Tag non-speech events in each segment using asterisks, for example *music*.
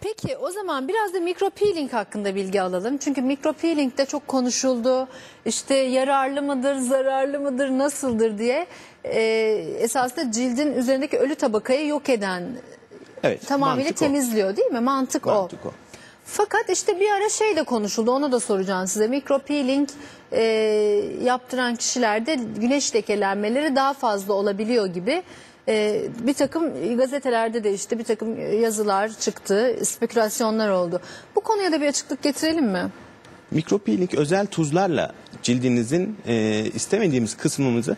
Peki o zaman biraz da mikropeeling hakkında bilgi alalım. Çünkü mikropeeling de çok konuşuldu. İşte yararlı mıdır, zararlı mıdır, nasıldır diye. Ee, esasında cildin üzerindeki ölü tabakayı yok eden, Evet. tamamıyla mantık o. temizliyor değil mi? Mantık, Mantık o. o. Fakat işte bir ara şey de konuşuldu onu da soracağım size. Mikropeeling e, yaptıran kişilerde güneş lekelenmeleri daha fazla olabiliyor gibi. E, bir takım gazetelerde de işte bir takım yazılar çıktı, spekülasyonlar oldu. Bu konuya da bir açıklık getirelim mi? Mikropeeling özel tuzlarla cildinizin e, istemediğimiz kısmımızı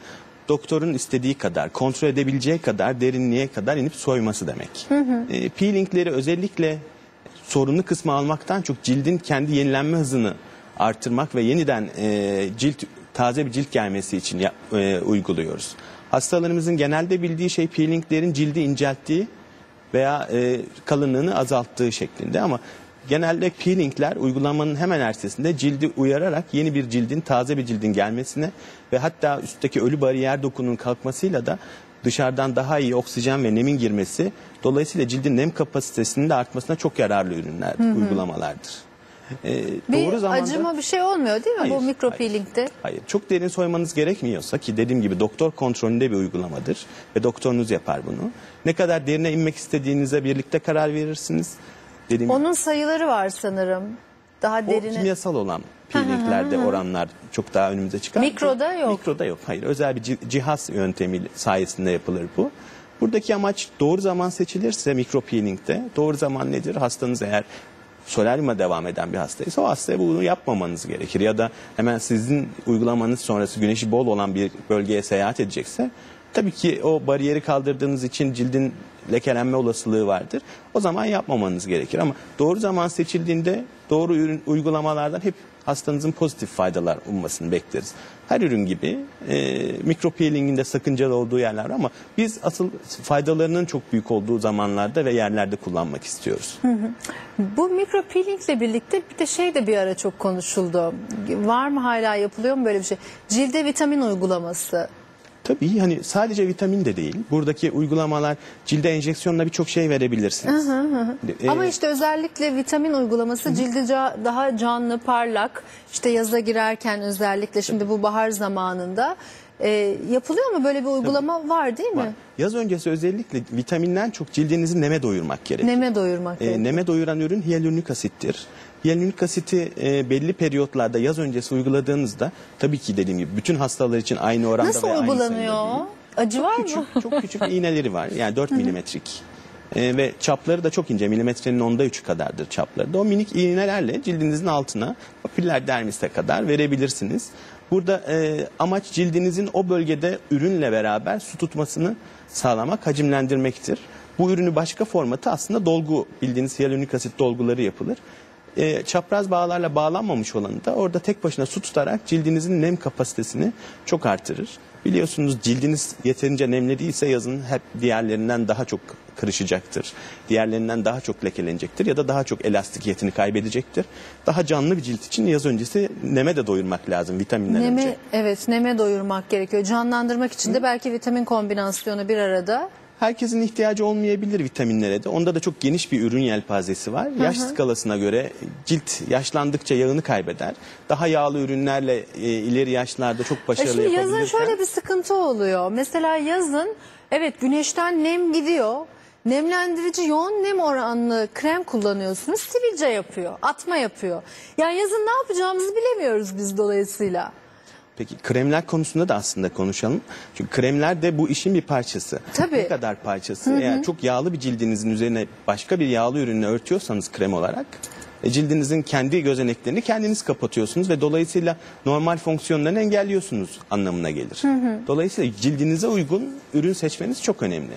doktorun istediği kadar, kontrol edebileceği kadar derinliğe kadar inip soyması demek. E, peelingleri özellikle sorunlu kısmı almaktan çok cildin kendi yenilenme hızını artırmak ve yeniden e, cilt taze bir cilt gelmesi için ya- e, uyguluyoruz. Hastalarımızın genelde bildiği şey peelinglerin cildi incelttiği veya e, kalınlığını azalttığı şeklinde ama genelde peelingler uygulamanın hemen ertesinde cildi uyararak yeni bir cildin taze bir cildin gelmesine ve hatta üstteki ölü bariyer dokunun kalkmasıyla da dışarıdan daha iyi oksijen ve nemin girmesi dolayısıyla cildin nem kapasitesinin de artmasına çok yararlı ürünler, uygulamalardır. E, Bir doğru zamanda acıma bir şey olmuyor değil mi Hayır, bu mikropeelingde? Hayır. Çok derin soymanız gerekmiyorsa ki dediğim gibi doktor kontrolünde bir uygulamadır ve doktorunuz yapar bunu. Ne kadar derine inmek istediğinize birlikte karar verirsiniz. Dediğim Onun sayıları var sanırım. Daha o derine. kimyasal olan *laughs* peelinglerde oranlar çok daha önümüze çıkar. Mikroda yok. Mikroda yok. Hayır. Özel bir ci- cihaz yöntemi sayesinde yapılır bu. Buradaki amaç doğru zaman seçilirse mikropeelingde doğru zaman nedir? Hastanız eğer solaryuma devam eden bir hastaysa o hastaya bunu yapmamanız gerekir. Ya da hemen sizin uygulamanız sonrası güneşi bol olan bir bölgeye seyahat edecekse tabii ki o bariyeri kaldırdığınız için cildin lekelenme olasılığı vardır. O zaman yapmamanız gerekir ama doğru zaman seçildiğinde doğru ürün uygulamalardan hep hastanızın pozitif faydalar ummasını bekleriz. Her ürün gibi e, mikropeelingin de sakıncalı olduğu yerler var ama biz asıl faydalarının çok büyük olduğu zamanlarda ve yerlerde kullanmak istiyoruz. Bu mikropeelingle birlikte bir de şey de bir ara çok konuşuldu. Var mı hala yapılıyor mu böyle bir şey? Cilde vitamin uygulaması. Tabii hani sadece vitamin de değil. Buradaki uygulamalar cilde enjeksiyonla birçok şey verebilirsiniz. E, Ama işte özellikle vitamin uygulaması cildi ca- daha canlı, parlak. İşte yaza girerken özellikle şimdi bu bahar zamanında e, yapılıyor mu böyle bir uygulama var değil mi? var. Yaz öncesi özellikle vitaminden çok cildinizi neme doyurmak gerekir. Neme doyurmak. E, gerekiyor. neme doyuran ürün hyaluronik asittir. Hyaluronik asiti e, belli periyotlarda yaz öncesi uyguladığınızda tabii ki dediğim gibi bütün hastalar için aynı oranda Nasıl ve uygulanıyor? Acı var mı? Küçük, çok küçük iğneleri var. Yani 4 milimetrik. E, ve çapları da çok ince. Milimetrenin onda üçü kadardır çapları da. O minik iğnelerle cildinizin altına papiller dermise kadar verebilirsiniz. Burada e, amaç cildinizin o bölgede ürünle beraber su tutmasını sağlamak, hacimlendirmektir. Bu ürünü başka formatı aslında dolgu bildiğiniz hyaluronik asit dolguları yapılır. E, çapraz bağlarla bağlanmamış olanı da orada tek başına su tutarak cildinizin nem kapasitesini çok artırır. Biliyorsunuz cildiniz yeterince nemli değilse yazın hep diğerlerinden daha çok kırışacaktır. Diğerlerinden daha çok lekelenecektir ya da daha çok elastikiyetini kaybedecektir. Daha canlı bir cilt için yaz öncesi neme de doyurmak lazım vitaminden Neme, önce. evet neme doyurmak gerekiyor. Canlandırmak için de belki vitamin kombinasyonu bir arada. Herkesin ihtiyacı olmayabilir vitaminlere de. Onda da çok geniş bir ürün yelpazesi var. Yaş skalasına göre cilt yaşlandıkça yağını kaybeder. Daha yağlı ürünlerle e, ileri yaşlarda çok E başarılı şimdi yazın şöyle bir sıkıntı oluyor. Mesela yazın evet güneşten nem gidiyor. Nemlendirici yoğun nem oranlı krem kullanıyorsunuz. Sivilce yapıyor, atma yapıyor. Yani yazın ne yapacağımızı bilemiyoruz biz dolayısıyla. Peki kremler konusunda da aslında konuşalım. Çünkü kremler de bu işin bir parçası. Tabii. Ne kadar parçası? Eğer çok yağlı bir cildinizin üzerine başka bir yağlı ürünle örtüyorsanız krem olarak e, cildinizin kendi gözeneklerini kendiniz kapatıyorsunuz ve dolayısıyla normal fonksiyonlarını engelliyorsunuz anlamına gelir. Dolayısıyla cildinize uygun ürün seçmeniz çok önemli.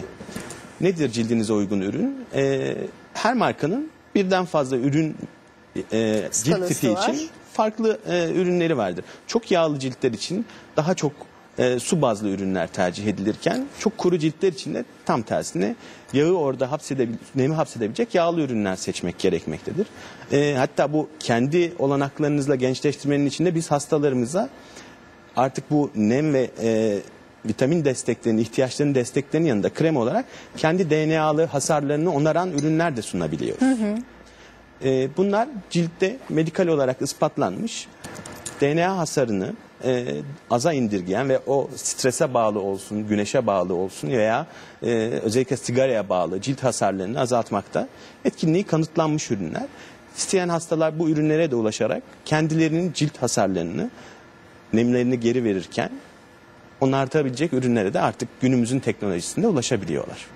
Nedir cildinize uygun ürün? E, her markanın birden fazla ürün e, cilt Skalası tipi için farklı e, ürünleri vardır. Çok yağlı ciltler için daha çok e, su bazlı ürünler tercih edilirken çok kuru ciltler için de tam tersine yağı orada hapsedebil nemi hapsedebilecek yağlı ürünler seçmek gerekmektedir. E, hatta bu kendi olanaklarınızla gençleştirmenin içinde biz hastalarımıza artık bu nem ve e, vitamin desteklerinin, ihtiyaçlarının desteklerinin yanında krem olarak kendi DNA'lı hasarlarını onaran ürünler de sunabiliyoruz. E, bunlar ciltte medikal olarak ispatlanmış DNA hasarını e, aza indirgeyen ve o strese bağlı olsun, güneşe bağlı olsun veya e, özellikle sigaraya bağlı cilt hasarlarını azaltmakta etkinliği kanıtlanmış ürünler. İsteyen hastalar bu ürünlere de ulaşarak kendilerinin cilt hasarlarını, nemlerini geri verirken onartabilecek ürünlere de artık günümüzün teknolojisinde ulaşabiliyorlar.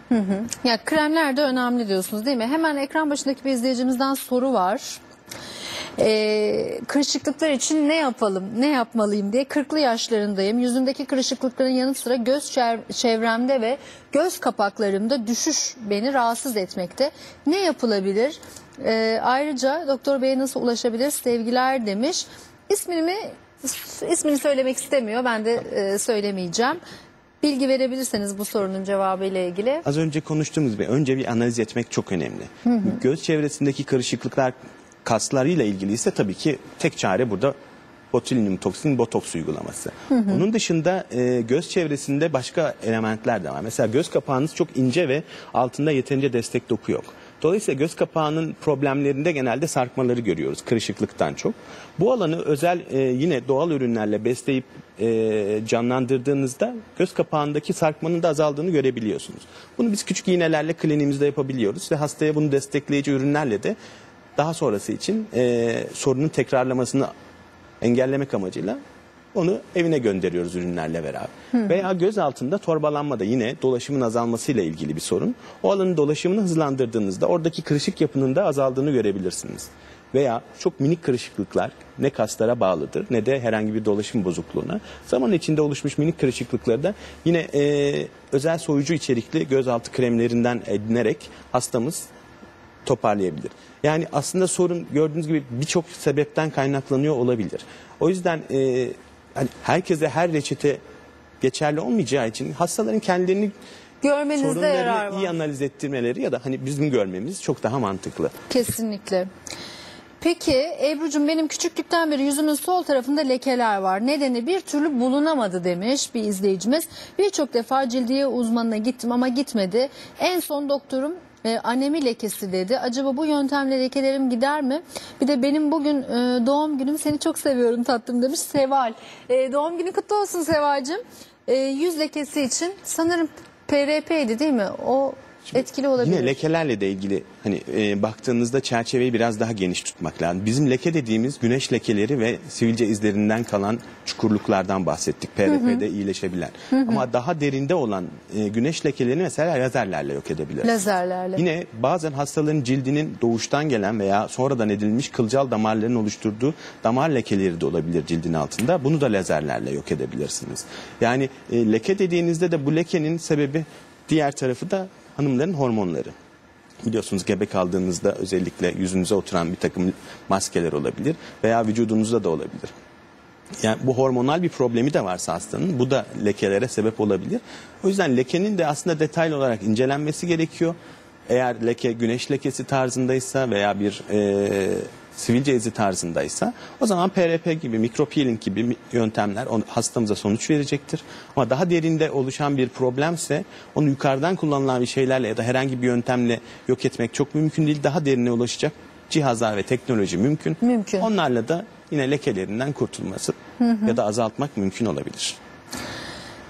Ya kremler de önemli diyorsunuz değil mi? Hemen ekran başındaki bir izleyicimizden soru var. Ee, kırışıklıklar için ne yapalım, ne yapmalıyım diye 40'lı yaşlarındayım. Yüzümdeki kırışıklıkların yanı sıra göz çev- çevremde ve göz kapaklarımda düşüş beni rahatsız etmekte. Ne yapılabilir? Ee, ayrıca doktor beye nasıl ulaşabilir? Sevgiler demiş. İsmini ismini söylemek istemiyor. Ben de e, söylemeyeceğim. Bilgi verebilirseniz bu sorunun cevabı ile ilgili. Az önce konuştuğumuz gibi önce bir analiz etmek çok önemli. Göz çevresindeki karışıklıklar kaslarıyla ilgili ise tabii ki tek çare burada botulinum toksin botoks uygulaması. Onun dışında e, göz çevresinde başka elementler de var. Mesela göz kapağınız çok ince ve altında yeterince destek doku yok. Dolayısıyla göz kapağının problemlerinde genelde sarkmaları görüyoruz kırışıklıktan çok. Bu alanı özel e, yine doğal ürünlerle besleyip e, canlandırdığınızda göz kapağındaki sarkmanın da azaldığını görebiliyorsunuz. Bunu biz küçük iğnelerle kliniğimizde yapabiliyoruz ve hastaya bunu destekleyici ürünlerle de daha sonrası için e, sorunun tekrarlamasını engellemek amacıyla onu evine gönderiyoruz ürünlerle beraber. Veya göz altında torbalanma da yine dolaşımın azalmasıyla ilgili bir sorun. O alanın dolaşımını hızlandırdığınızda oradaki kırışık yapının da azaldığını görebilirsiniz. Veya çok minik kırışıklıklar ne kaslara bağlıdır ne de herhangi bir dolaşım bozukluğuna. Zaman içinde oluşmuş minik kırışıklıkları da yine e, özel soyucu içerikli gözaltı kremlerinden edinerek hastamız toparlayabilir. Yani aslında sorun gördüğünüz gibi birçok sebepten kaynaklanıyor olabilir. O yüzden e, hani herkese her reçete geçerli olmayacağı için hastaların kendilerini Görmenizde yarar sorunlarını var. iyi analiz ettirmeleri ya da hani bizim görmemiz çok daha mantıklı. Kesinlikle. Peki Ebru'cum benim küçüklükten beri yüzümün sol tarafında lekeler var. Nedeni bir türlü bulunamadı demiş bir izleyicimiz. Birçok defa cildiye uzmanına gittim ama gitmedi. En son doktorum e, anemi lekesi dedi. Acaba bu yöntemle lekelerim gider mi? Bir de benim bugün e, doğum günüm seni çok seviyorum tatlım demiş Seval. E, doğum günü kutlu olsun Seval'cim. E, yüz lekesi için sanırım PRP'ydi değil mi? O etkili olabilir. Yine lekelerle de ilgili hani e, baktığınızda çerçeveyi biraz daha geniş tutmak lazım. Bizim leke dediğimiz güneş lekeleri ve sivilce izlerinden kalan çukurluklardan bahsettik. PRP'de iyileşebilen. Ama daha derinde olan e, güneş lekelerini mesela lazerlerle yok edebiliriz. Lazerlerle. Yine bazen hastaların cildinin doğuştan gelen veya sonradan edilmiş kılcal damarların oluşturduğu damar lekeleri de olabilir cildin altında. Bunu da lazerlerle yok edebilirsiniz. Yani e, leke dediğinizde de bu lekenin sebebi diğer tarafı da hanımların hormonları. Biliyorsunuz gebe kaldığınızda özellikle yüzünüze oturan bir takım maskeler olabilir veya vücudunuzda da olabilir. Yani bu hormonal bir problemi de varsa hastanın bu da lekelere sebep olabilir. O yüzden lekenin de aslında detaylı olarak incelenmesi gerekiyor. Eğer leke güneş lekesi tarzındaysa veya bir e, sivilce izi tarzındaysa o zaman PRP gibi mikropeeling gibi yöntemler hastamıza sonuç verecektir. Ama daha derinde oluşan bir problemse onu yukarıdan kullanılan bir şeylerle ya da herhangi bir yöntemle yok etmek çok mümkün değil. Daha derine ulaşacak cihazlar ve teknoloji mümkün. Mümkün. Onlarla da yine lekelerinden kurtulması ya da azaltmak mümkün olabilir.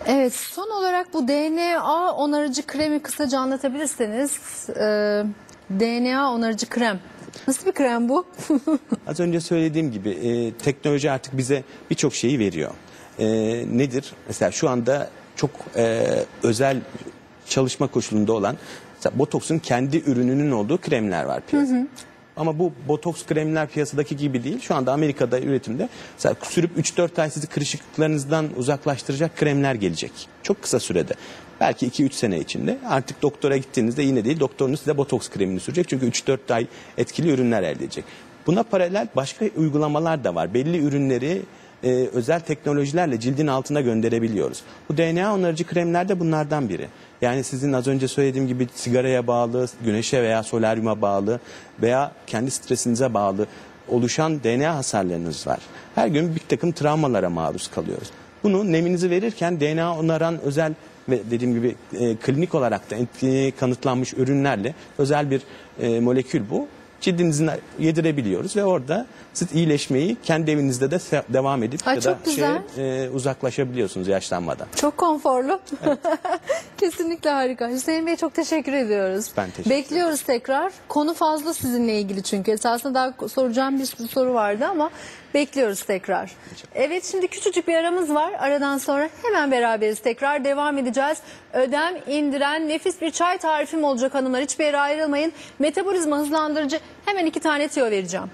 Evet son olarak bu DNA onarıcı kremi kısaca anlatabilirseniz. Ee, DNA onarıcı krem. Nasıl bir krem bu? *laughs* Az önce söylediğim gibi e, teknoloji artık bize birçok şeyi veriyor. E, nedir? Mesela şu anda çok e, özel çalışma koşulunda olan mesela botoksun kendi ürününün olduğu kremler var piyasada. Ama bu botoks kremler piyasadaki gibi değil. Şu anda Amerika'da üretimde mesela sürüp 3-4 ay sizi kırışıklıklarınızdan uzaklaştıracak kremler gelecek. Çok kısa sürede. Belki 2-3 sene içinde. Artık doktora gittiğinizde yine değil doktorunuz size botoks kremini sürecek. Çünkü 3-4 ay etkili ürünler elde edecek. Buna paralel başka uygulamalar da var. Belli ürünleri e, özel teknolojilerle cildin altına gönderebiliyoruz. Bu DNA onarıcı kremler de bunlardan biri. Yani sizin az önce söylediğim gibi sigaraya bağlı, güneşe veya solaryuma bağlı veya kendi stresinize bağlı oluşan DNA hasarlarınız var. Her gün bir takım travmalara maruz kalıyoruz. Bunu neminizi verirken DNA onaran özel ve dediğim gibi e, klinik olarak da etkili kanıtlanmış ürünlerle özel bir e, molekül bu. Cildinizin yedirebiliyoruz ve orada siz iyileşmeyi kendi evinizde de devam edip Ay, ya da güzel. şeye, e, uzaklaşabiliyorsunuz yaşlanmadan. Çok konforlu. *laughs* Kesinlikle harika. Hüseyin Bey çok teşekkür ediyoruz. Ben teşekkür Bekliyoruz tekrar. Konu fazla sizinle ilgili çünkü. Esasında daha soracağım bir sürü soru vardı ama bekliyoruz tekrar. Evet şimdi küçücük bir aramız var. Aradan sonra hemen beraberiz. Tekrar devam edeceğiz. Ödem indiren nefis bir çay tarifim olacak hanımlar. Hiçbir yere ayrılmayın. Metabolizma hızlandırıcı hemen iki tane tüyo vereceğim.